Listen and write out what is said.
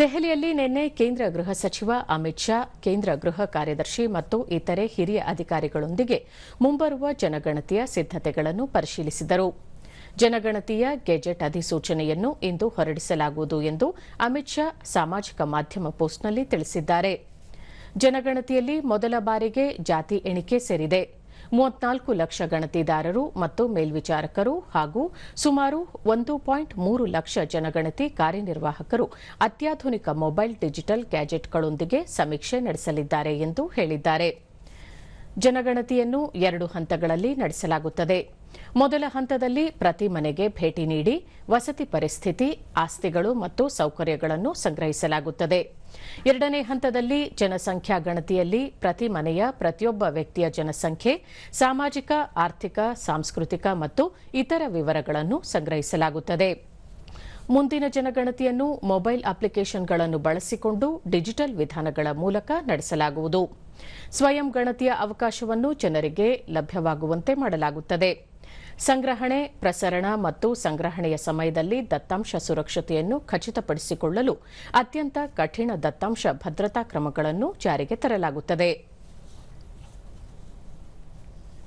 ದೆಹಲಿಯಲ್ಲಿ ನಿನ್ನೆ ಕೇಂದ್ರ ಗೃಹ ಸಚಿವ ಅಮಿತ್ ಶಾ, ಕೇಂದ್ರ ಗೃಹ ಕಾರ್ಯದರ್ಶಿ ಮತ್ತು ಇತರೆ ಹಿರಿಯ ಅಧಿಕಾರಿಗಳೊಂದಿಗೆ ಮುಂಬರುವ ಜನಗಣತಿಯ ಸಿದ್ದತೆಗಳನ್ನು ಪರಿಶೀಲಿಸಿದರು. ಜನಗಣತಿಯ ಗೆಜೆಟ್ ಅಧಿಸೂಚನೆಯನ್ನು ಇಂದು ಹೊರಡಿಸಲಾಗುವುದು ಎಂದು ಅಮಿತ್ ಶಾ ಸಾಮಾಜಿಕ ಮಾಧ್ಯಮ ಪೋಸ್ಟ್ನಲ್ಲಿ ತಿಳಿಸಿದ್ದಾರೆ. ಜನಗಣತಿಯಲ್ಲಿ ಮೊದಲ ಬಾರಿಗೆ ಜಾತಿ ಎಣಿಕೆ ಸೇರಿದೆ. ಮೂವತ್ನಾಲ್ಕು ಲಕ್ಷ ಗಣತಿದಾರರು ಮತ್ತು ಮೇಲ್ವಿಚಾರಕರು ಹಾಗೂ ಸುಮಾರು ಒಂದು ಪಾಯಿಂಟ್ ಮೂರು ಲಕ್ಷ ಜನಗಣತಿ ಕಾರ್ಯನಿರ್ವಾಹಕರು ಅತ್ಯಾಧುನಿಕ ಮೊಬೈಲ್ ಡಿಜಿಟಲ್ ಗ್ಯಾಜೆಟ್ಗಳೊಂದಿಗೆ ಸಮೀಕ್ಷೆ ನಡೆಸಲಿದ್ದಾರೆ ಎಂದು ಹೇಳಿದ್ದಾರೆ. ಜನಗಣತಿಯನ್ನು ಎರಡು ಹಂತಗಳಲ್ಲಿ ನಡೆಸಲಾಗುತ್ತದೆ. ಮೊದಲ ಹಂತದಲ್ಲಿ ಪ್ರತಿ ಮನೆಗೆ ಭೇಟಿ ನೀಡಿ ವಸತಿ ಪರಿಸ್ಥಿತಿ, ಆಸ್ತಿಗಳು ಮತ್ತು ಸೌಕರ್ಯಗಳನ್ನು ಸಂಗ್ರಹಿಸಲಾಗುತ್ತದೆ. ಎರಡನೇ ಹಂತದಲ್ಲಿ ಜನಸಂಖ್ಯಾ ಗಣತಿಯಲ್ಲಿ ಪ್ರತಿ ಮನೆಯ ಪ್ರತಿಯೊಬ್ಬ ವ್ಯಕ್ತಿಯ ಜನಸಂಖ್ಯೆ, ಸಾಮಾಜಿಕ, ಆರ್ಥಿಕ, ಸಾಂಸ್ಕೃತಿಕ ಮತ್ತು ಇತರ ವಿವರಗಳನ್ನು ಸಂಗ್ರಹಿಸಲಾಗುತ್ತದೆ. ಮುಂದಿನ ಜನಗಣತಿಯನ್ನು ಮೊಬೈಲ್ ಅಪ್ಲಿಕೇಶನ್ಗಳನ್ನು ಬಳಸಿಕೊಂಡು ಡಿಜಿಟಲ್ ವಿಧಾನಗಳ ಮೂಲಕ ನಡೆಸಲಾಗುವುದು. ಸ್ವಯಂ ಗಣತಿಯ ಅವಕಾಶವನ್ನು ಜನರಿಗೆ ಲಭ್ಯವಾಗುವಂತೆ ಮಾಡಲಾಗುತ್ತದೆ. ಸಂಗ್ರಹಣೆ, ಪ್ರಸರಣ ಮತ್ತು ಸಂಗ್ರಹಣೆಯ ಸಮಯದಲ್ಲಿ ದತ್ತಾಂಶ ಸುರಕ್ಷತೆಯನ್ನು ಖಚಿತಪಡಿಸಿಕೊಳ್ಳಲು ಅತ್ಯಂತ ಕಠಿಣ ದತ್ತಾಂಶ ಭದ್ರತಾ ಕ್ರಮಗಳನ್ನು ಜಾರಿಗೆ ತರಲಾಗುತ್ತದೆ.